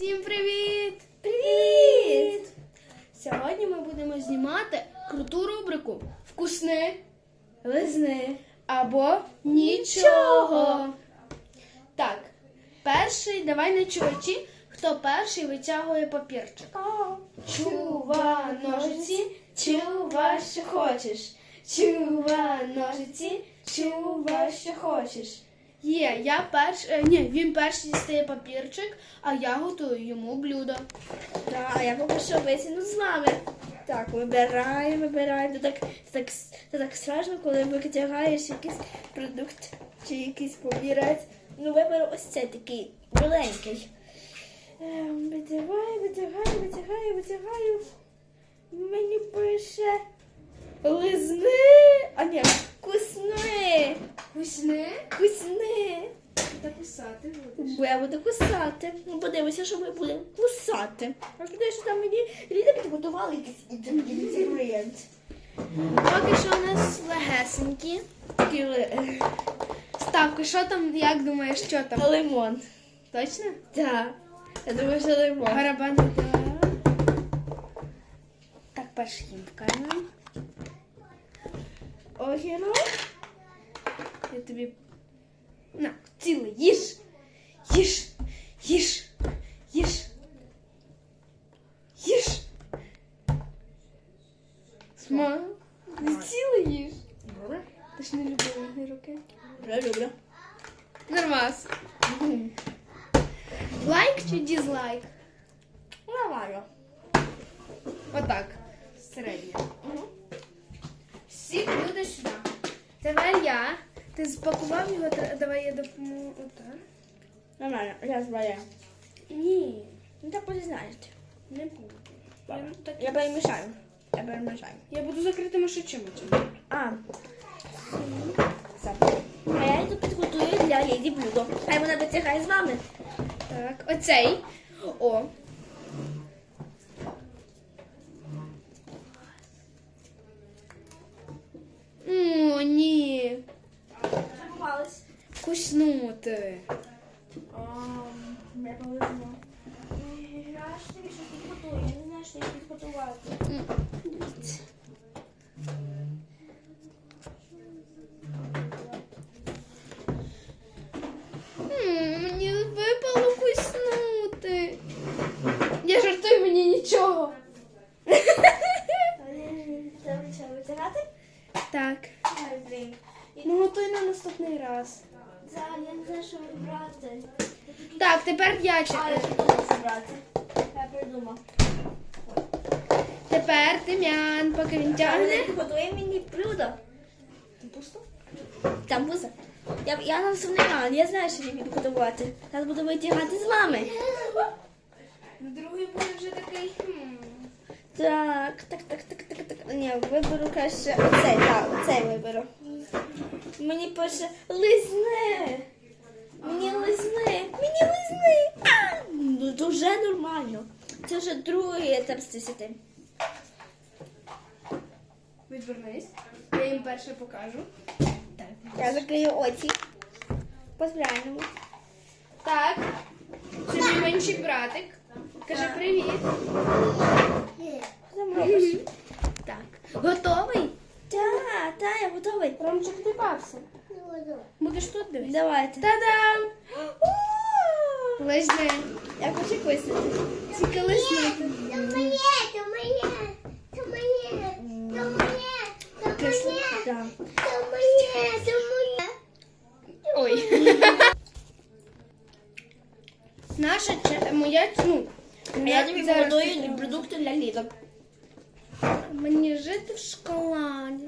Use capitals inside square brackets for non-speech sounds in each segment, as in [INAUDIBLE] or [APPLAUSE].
Всім привіт! Привіт! Сьогодні ми будемо знімати круту рубрику Вкусни Лизни. або нічого. Так, перший, давай не чувачі, хто перший витягує папірчик. Чува ножиці, чува, що хочеш. Чува ножиці, чува, що хочеш. Є, я перш... е, ні, він перший дістає папірчик, а я готую йому блюдо. Так, а я поки витягну з вами. Так, вибираємо, вибираємо. Це так, це так, так страшно, коли витягаєш якийсь продукт чи якийсь помірець. Ну, виберу ось цей такий біленький. Ем, Витягаю, витягаю, витягаю, витягаю. Мені пише лизни, а ні, Вкусни? вкусни. Та писати будеш. Бо я буду кусати. Ну, подивися, що ми будемо кусати. А що що там мені Ліда підготувала якийсь інгредієнт. Поки що у нас легесенькі. Ли- Ставка, що там, як думаєш, що там? лимон. Точно? Так. Я думаю, що лимон. Гарабан. Так, перший їм покажемо. Огірок. Я тобі. На, цілий, їж. Їж. Їж. Їж. Їж. Сма. Не цілий їж. Ти ж не любила руки. Я люблю. Нормас. Лайк чи дізлайк? Нормально. Отак. Середньо. Всі люди сюди. Тепер я. Ти спакував його, давай я допоможу. Отак. Нормально. Я збираю. Ні, Ну так ви знаєте. не буду. Я, ну, так, Я перемішаю. Я перемішаю. я буду закритими шичами. А. Все. А я йду підготую для Ліді блюдо. Хай вона витягає з вами. Так, оцей. О, 对。Я А, я придумав. Я придумав. Тепер Дем'ян, поки він тягне. Готує мені блюдо. Пусто? Там пузо. Я, я нам сумнівала, я знаю, що мені підготувати. Зараз буду витягати з вами. Другий буде вже такий. Так, так, так, так, так, так. Ні, виберу краще оцей, так, оцей виберу. Мені пише лизни. Мені лизни. Мені лизни. А, ну то вже нормально. Це вже з 10. Відвернись. Я їм перше покажу. Так. Я закрию очі. По-правильному. Так. Це мій менший братик. Каже привіт. Так. Готовий? Так, так, я готовий. Ромчик, ти бався. Будеш тут дивитися? Давайте. Та-дам! Лизни. Я хочу кусити. Тільки лизнути. То моє, то моє, то моє, то моє, то моє, то моє, то моє. Ой. Наша че- моя ну. Я тобі зараз готую продукти для літа. Мені жити в шоколаді.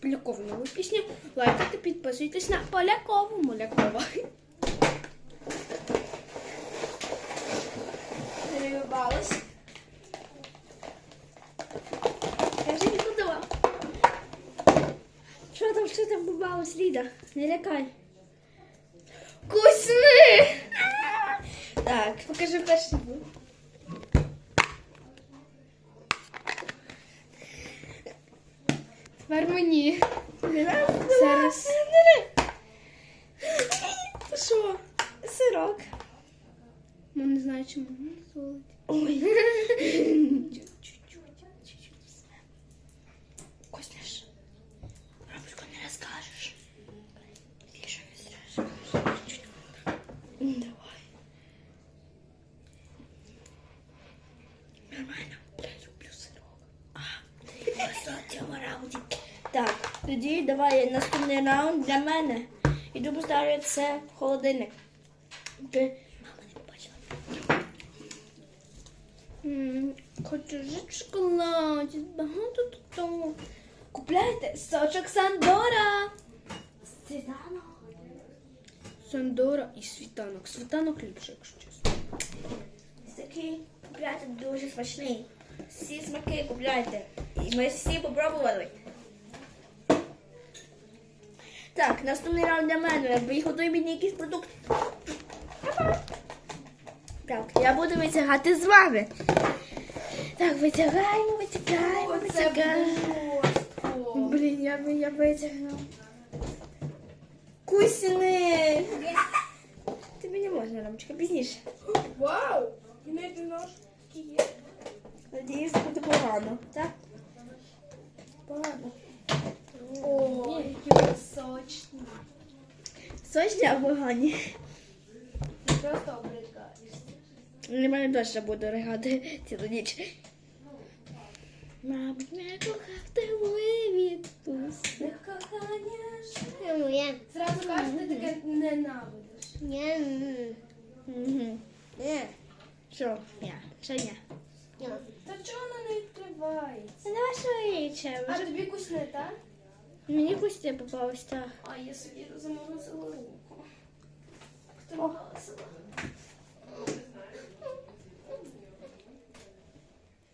Полякову нову пісню. Лайкайте, підписуйтесь на Полякову Молякова. Перебалась. Кажи, не готова. Що там, що там побалось, Ліда? Не лякай. Вкусни! Так. Покажи перший був. Тепер мені. Зараз. Що? Сирок. Бо не знаю, чи можна дозволити. Ой. [LAUGHS] Чуть-чуть. Не розкажеш. Якщо не. Давай. Нормально. Я люблю сирок. А, в цьому раунді. Так, тоді давай наступний раунд для мене. Іду поставлю це в холодильник. Ти Хочу жити в шоколаді. Багато тут того. Купляйте сочок Сандора. Світлана. Сандора і світанок. Світанок ліпше, якщо чесно. Такий купляйте дуже смачний. Всі смаки купляйте. І ми всі попробували. Так, наступний раунд для мене. Ви готуй мені якийсь продукт. Так, я буду витягати з вами. Так, витягаємо, витягаємо, витягаємо. Блін, я би я витягну. Кусіни! Тобі не можна, Ромчика, пізніше. Вау! І навіть ножки є. Надіюсь, буде погано, так? Погано. О, які ви сочні. Сочні або погані? Не мене точно буду ригати цілу ніч. Мабуть, не кохав тебе відпусти. Ну, я. Зразу кажеш, ти таке ненавидиш. Я. м, е, Що? Я. Що я? я. Та чого вона не відкривається? Це не швидше. А тобі кусне, так? Мені кустя попалась, так. А я собі заморозила руку. Хто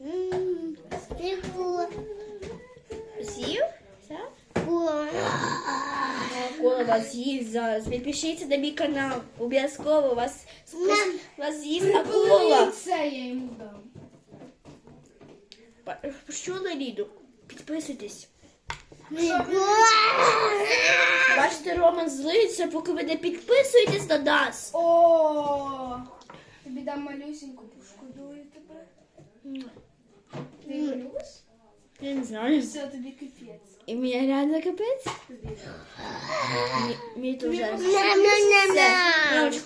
Ти. З'їв? Так? Кола вас з'їсть зараз. Підпишіться на мій канал. Обов'язково вас, вас з'їсть акула. Це я йому дам. Почули, Ліду? Підписуйтесь. Бачите, Роман злиться, поки ви не підписуєтесь на нас. О, тобі дам малюсеньку, пошкодую тебе. Я не знаю. Все, тобі капець. І мені реально капець? Тобі. Мені то вже.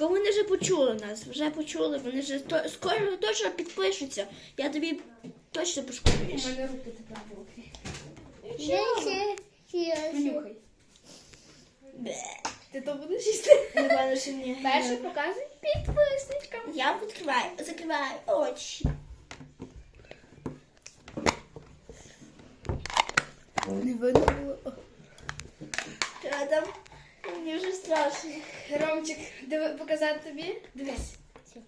Вони вже почули нас, вже почули, вони вже то, скоро точно підпишуться. Я тобі точно У мене руки тепер. Дайте. Понюхай. Ти то будеш їсти? Напевно, що ні. Перше показуй підписничкам. Я відкриваю, закриваю очі. Не видно було. Що там? Мені вже страшно. Ромчик, диви, показати тобі? Дивись. М.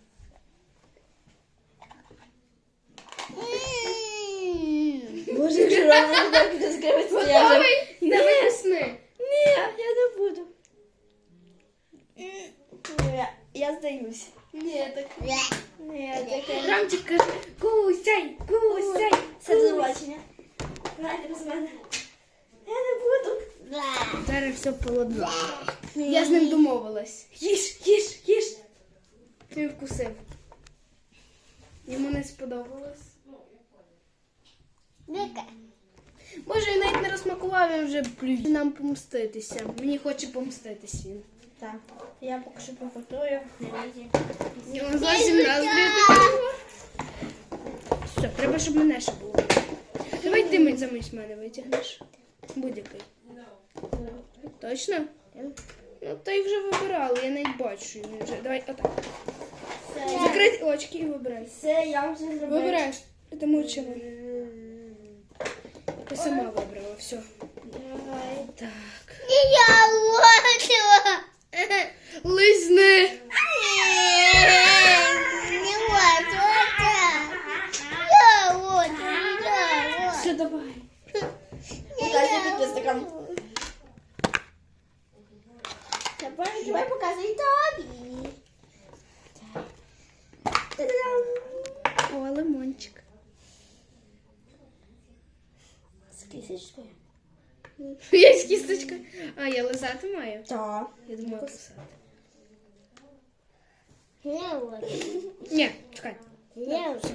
Боже, що Роман так буде скривитися. Я вже... Готовий? Дивисни. Ні, я не буду. Ні, я здаюсь. Ні, так. Ні, таке. Ромчик Йому не сподобалось. Дика. Може, він навіть не розсмакував, він вже плює. Нам помститися. Мені хоче помститись він. Так, я поки що візі. Йому зовсім нас Все, треба, щоб мене ще було. Давай ти мить замість мене витягнеш. Будь-який. Точно? Ну, то й вже вибирали, я навіть бачу, він вже. Давай отак. Закрий очки і вибирай. все, я вже зробила. Вибирай. Ти мовчала. Ти сама вибрала, все. Давай. Так. Я лотила. Лизни! Не. Я лотила. Я лотила. Все, давай. Показуй підписникам. Давай, давай показуй тобі. Та-дам. О, лимончик. З кисочкою. Кісточкою. А, я лизати маю. Так. Я думаю, вот. Ні, чекай. Вот.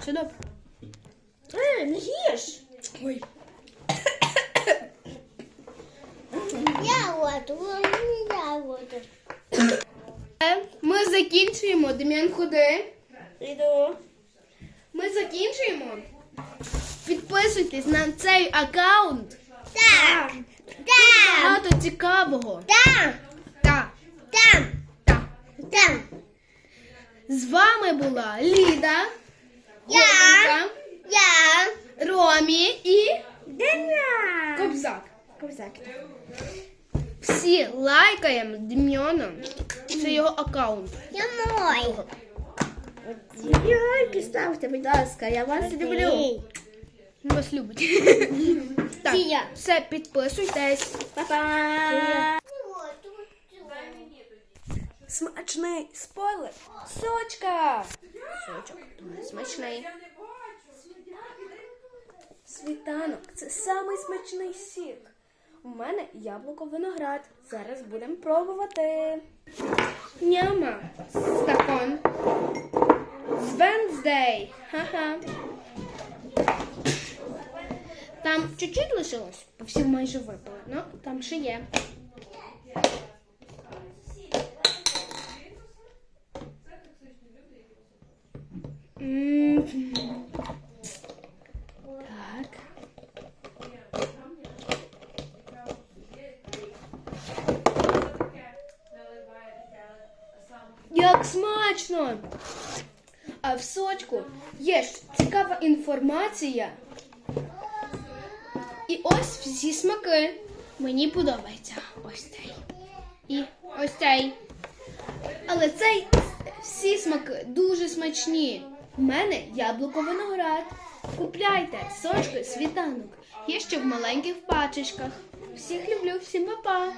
Все добре. Е, не їж. Ой. Я вот. Вот. Я вот. Е, Ми закінчуємо. Дем'ян, ходи. Іду. Ми закінчуємо. Підписуйтесь на цей аккаунт. Так. Там. Багато цікавого. Там. Так, Там. так. Там. З вами була Ліда, Я. Оленька, Я. Ромі і Деня. Кобзак. Ковзак. Всі лайкаємо Дем'яна. Це його аккаунт. Я мой. Лайки ставте, будь ласка, я вас люблю. Вас любить. [LAUGHS] Так, Сія. все, підписуйтесь. Па-па. Смачний спойлер. Сочка. Сочок. Дуже смачний. Світанок це самий смачний сік. У мене яблуко виноград. Зараз будемо пробувати. Няма. Стакон. З Венздей. Ха-ха. Там чуть-чуть лишилось, бо всі майже випили. Ну, там ще є. Так. Як смачно! А в сочку є ж цікава інформація. І ось всі смаки. Мені подобається ось цей. І ось цей. Але цей всі смаки дуже смачні. У мене яблуко виноград. Купляйте сочки світанок. Є ще в маленьких пачечках. Всіх люблю, всім па-па!